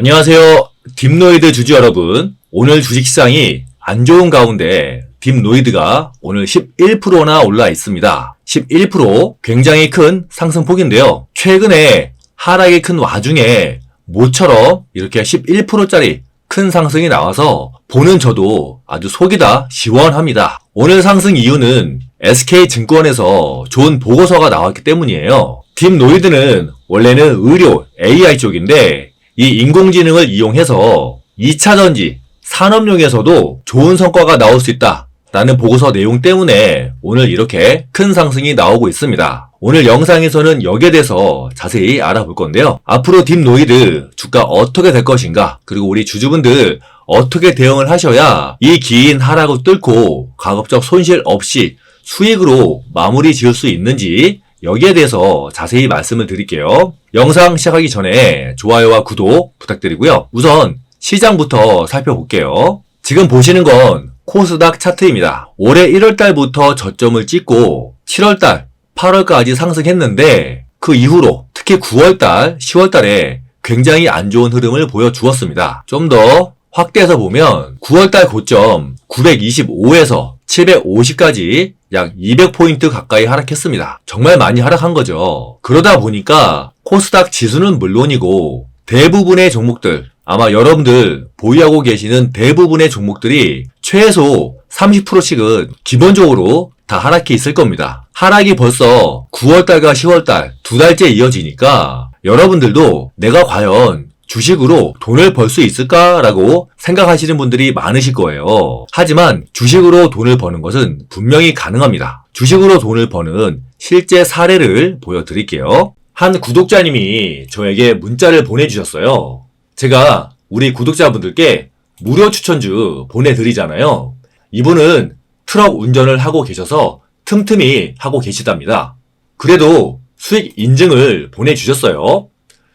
안녕하세요. 딥노이드 주주 여러분. 오늘 주식시장이 안 좋은 가운데 딥노이드가 오늘 11%나 올라 있습니다. 11% 굉장히 큰 상승폭인데요. 최근에 하락이 큰 와중에 모처럼 이렇게 11%짜리 큰 상승이 나와서 보는 저도 아주 속이 다 시원합니다. 오늘 상승 이유는 SK증권에서 좋은 보고서가 나왔기 때문이에요. 딥노이드는 원래는 의료 AI 쪽인데 이 인공지능을 이용해서 2차 전지 산업용에서도 좋은 성과가 나올 수 있다. 라는 보고서 내용 때문에 오늘 이렇게 큰 상승이 나오고 있습니다. 오늘 영상에서는 여기에 대해서 자세히 알아볼 건데요. 앞으로 딥노이드 주가 어떻게 될 것인가, 그리고 우리 주주분들 어떻게 대응을 하셔야 이 긴 하락을 뚫고 가급적 손실 없이 수익으로 마무리 지을 수 있는지 여기에 대해서 자세히 말씀을 드릴게요. 영상 시작하기 전에 좋아요와 구독 부탁드리고요. 우선 시장부터 살펴볼게요. 지금 보시는 건 코스닥 차트입니다. 올해 1월달부터 저점을 찍고 7월달, 8월까지 상승했는데 그 이후로 특히 9월달, 10월달에 굉장히 안 좋은 흐름을 보여주었습니다. 좀 더 확대해서 보면 9월달 고점 925에서 750까지 약 200포인트 가까이 하락했습니다. 정말 많이 하락한 거죠. 그러다 보니까 코스닥 지수는 물론이고 대부분의 종목들, 아마 여러분들 보유하고 계시는 대부분의 종목들이 최소 30%씩은 기본적으로 다 하락해 있을 겁니다. 하락이 벌써 9월달과 10월달 두 달째 이어지니까 여러분들도 내가 과연 주식으로 돈을 벌 수 있을까라고 생각하시는 분들이 많으실 거예요. 하지만 주식으로 돈을 버는 것은 분명히 가능합니다. 주식으로 돈을 버는 실제 사례를 보여드릴게요. 한 구독자님이 저에게 문자를 보내주셨어요. 제가 우리 구독자분들께 무료 추천주 보내드리잖아요. 이분은 트럭 운전을 하고 계셔서 틈틈이 하고 계시답니다. 그래도 수익 인증을 보내주셨어요.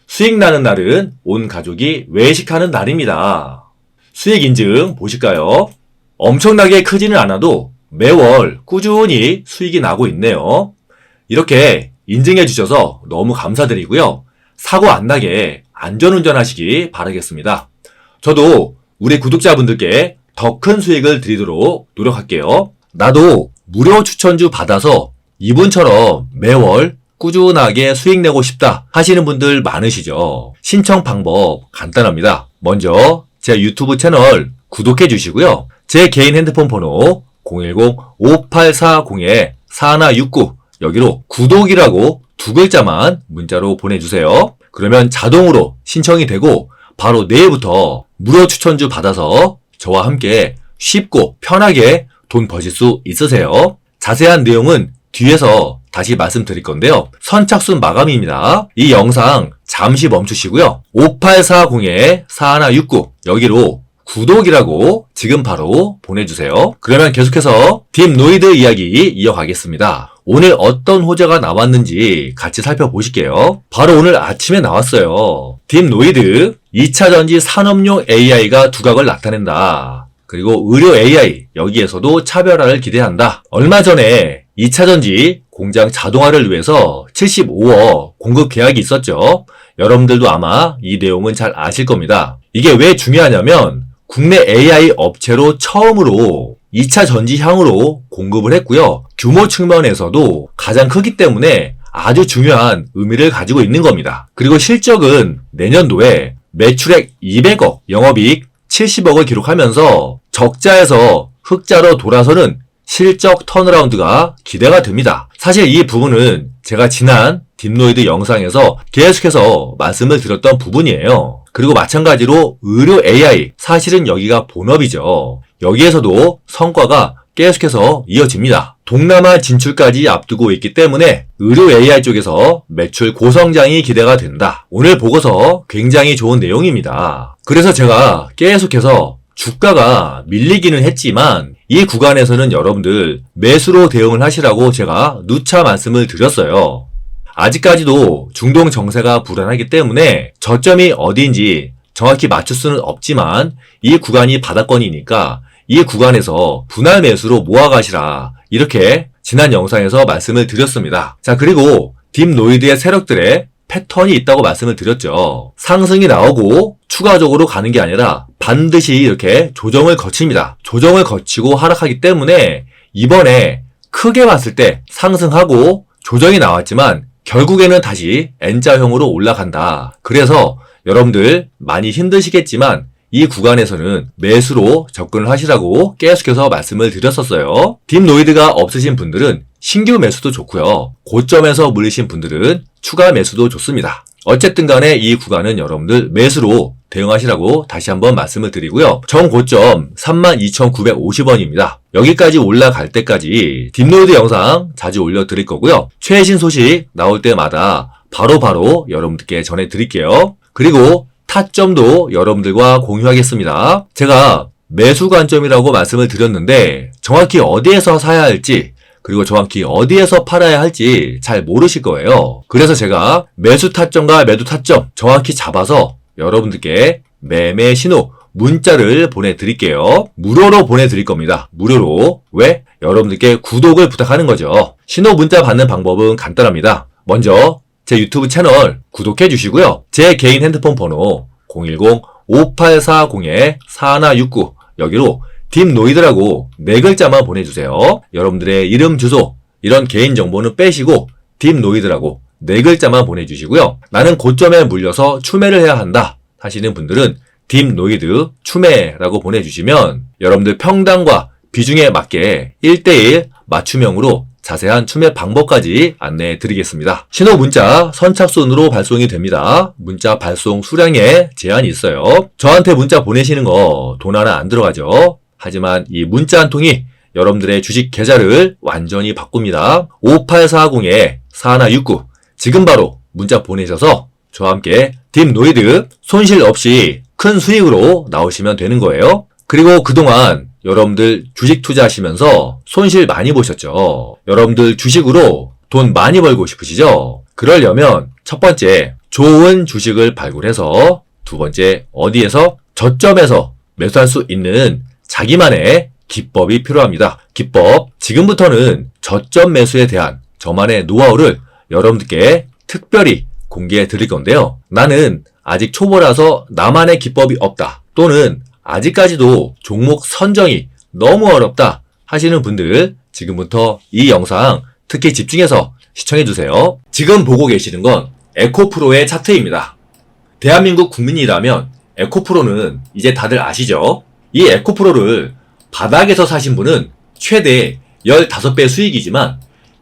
수익 나는 날은 온 가족이 외식하는 날입니다. 수익 인증 보실까요? 엄청나게 크지는 않아도 매월 꾸준히 수익이 나고 있네요. 이렇게 인증해 주셔서 너무 감사드리고요. 사고 안 나게 안전운전 하시기 바라겠습니다. 저도 우리 구독자분들께 더 큰 수익을 드리도록 노력할게요. 나도 무료 추천주 받아서 이분처럼 매월 꾸준하게 수익 내고 싶다 하시는 분들 많으시죠? 신청 방법 간단합니다. 먼저 제 유튜브 채널 구독해 주시고요. 제 개인 핸드폰 번호 010-5840-4169 여기로 구독이라고 두 글자만 문자로 보내주세요. 그러면 자동으로 신청이 되고 바로 내일부터 무료 추천주 받아서 저와 함께 쉽고 편하게 돈 버실 수 있으세요. 자세한 내용은 뒤에서 다시 말씀드릴 건데요. 선착순 마감입니다. 이 영상 잠시 멈추시고요. 5840-4169 여기로 구독이라고 지금 바로 보내주세요. 그러면 계속해서 딥노이드 이야기 이어가겠습니다. 오늘 어떤 호재가 나왔는지 같이 살펴보실게요. 바로 오늘 아침에 나왔어요. 딥노이드 2차 전지 산업용 AI가 두각을 나타낸다. 그리고 의료 AI 여기에서도 차별화를 기대한다. 얼마 전에 2차 전지 공장 자동화를 위해서 75억 공급 계약이 있었죠. 여러분들도 아마 이 내용은 잘 아실 겁니다. 이게 왜 중요하냐면 국내 AI 업체로 처음으로 2차 전지향으로 공급을 했고요. 규모 측면에서도 가장 크기 때문에 아주 중요한 의미를 가지고 있는 겁니다. 그리고 실적은 내년도에 매출액 200억, 영업이익 70억을 기록하면서 적자에서 흑자로 돌아서는 실적 턴어라운드가 기대가 됩니다. 사실 이 부분은 제가 지난 딥노이드 영상에서 계속해서 말씀을 드렸던 부분이에요. 그리고 마찬가지로 의료 AI, 사실은 여기가 본업이죠. 여기에서도 성과가 계속해서 이어집니다. 동남아 진출까지 앞두고 있기 때문에 의료 AI 쪽에서 매출 고성장이 기대가 된다. 오늘 보고서 굉장히 좋은 내용입니다. 그래서 제가 계속해서 주가가 밀리기는 했지만 이 구간에서는 여러분들 매수로 대응을 하시라고 제가 누차 말씀을 드렸어요. 아직까지도 중동 정세가 불안하기 때문에 저점이 어디인지 정확히 맞출 수는 없지만 이 구간이 바닥권이니까 이 구간에서 분할 매수로 모아가시라 이렇게 지난 영상에서 말씀을 드렸습니다. 자 그리고 딥노이드의 세력들의 패턴이 있다고 말씀을 드렸죠. 상승이 나오고 추가적으로 가는 게 아니라 반드시 이렇게 조정을 거칩니다. 조정을 거치고 하락하기 때문에 이번에 크게 봤을 때 상승하고 조정이 나왔지만 결국에는 다시 N자형으로 올라간다. 그래서 여러분들 많이 힘드시겠지만 이 구간에서는 매수로 접근을 하시라고 계속해서 말씀을 드렸었어요. 딥노이드가 없으신 분들은 신규 매수도 좋고요. 고점에서 물리신 분들은 추가 매수도 좋습니다. 어쨌든 간에 이 구간은 여러분들 매수로 대응하시라고 다시 한번 말씀을 드리고요. 정고점 32,950원입니다. 여기까지 올라갈 때까지 딥노이드 영상 자주 올려드릴 거고요. 최신 소식 나올 때마다 바로 바로 여러분들께 전해드릴게요. 그리고 타점도 여러분들과 공유하겠습니다. 제가 매수 관점이라고 말씀을 드렸는데 정확히 어디에서 사야 할지 그리고 정확히 어디에서 팔아야 할지 잘 모르실 거예요. 그래서 제가 매수 타점과 매도 타점 정확히 잡아서 여러분들께 매매 신호 문자를 보내드릴게요. 무료로 보내드릴 겁니다. 무료로. 왜? 여러분들께 구독을 부탁하는 거죠. 신호 문자 받는 방법은 간단합니다. 먼저 제 유튜브 채널 구독해 주시고요. 제 개인 핸드폰 번호 010-5840-4169 여기로 딥노이드라고 네 글자만 보내주세요. 여러분들의 이름, 주소 이런 개인 정보는 빼시고 딥노이드라고 네 글자만 보내주시고요. 나는 고점에 물려서 추매를 해야 한다 하시는 분들은 딥노이드 추매라고 보내주시면 여러분들 평당과 비중에 맞게 1대1 맞춤형으로 자세한 추매 방법까지 안내해 드리겠습니다. 신호 문자 선착순으로 발송이 됩니다. 문자 발송 수량에 제한이 있어요. 저한테 문자 보내시는 거 돈 하나 안 들어가죠. 하지만 이 문자 한 통이 여러분들의 주식 계좌를 완전히 바꿉니다. 5840-4169 지금 바로 문자 보내셔서 저와 함께 딥노이드 손실 없이 큰 수익으로 나오시면 되는 거예요. 그리고 그동안 여러분들 주식 투자하시면서 손실 많이 보셨죠? 여러분들 주식으로 돈 많이 벌고 싶으시죠? 그러려면 첫 번째 좋은 주식을 발굴해서 두 번째 어디에서 저점에서 매수할 수 있는 자기만의 기법이 필요합니다. 기법 지금부터는 저점 매수에 대한 저만의 노하우를 여러분들께 특별히 공개해 드릴 건데요. 나는 아직 초보라서 나만의 기법이 없다. 또는 아직까지도 종목 선정이 너무 어렵다 하시는 분들 지금부터 이 영상 특히 집중해서 시청해 주세요. 지금 보고 계시는 건 에코프로의 차트입니다. 대한민국 국민이라면 에코프로는 이제 다들 아시죠? 이 에코프로를 바닥에서 사신 분은 최대 15배 수익이지만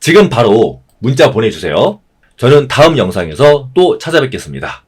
지금 바로 문자 보내주세요. 저는 다음 영상에서 또 찾아뵙겠습니다.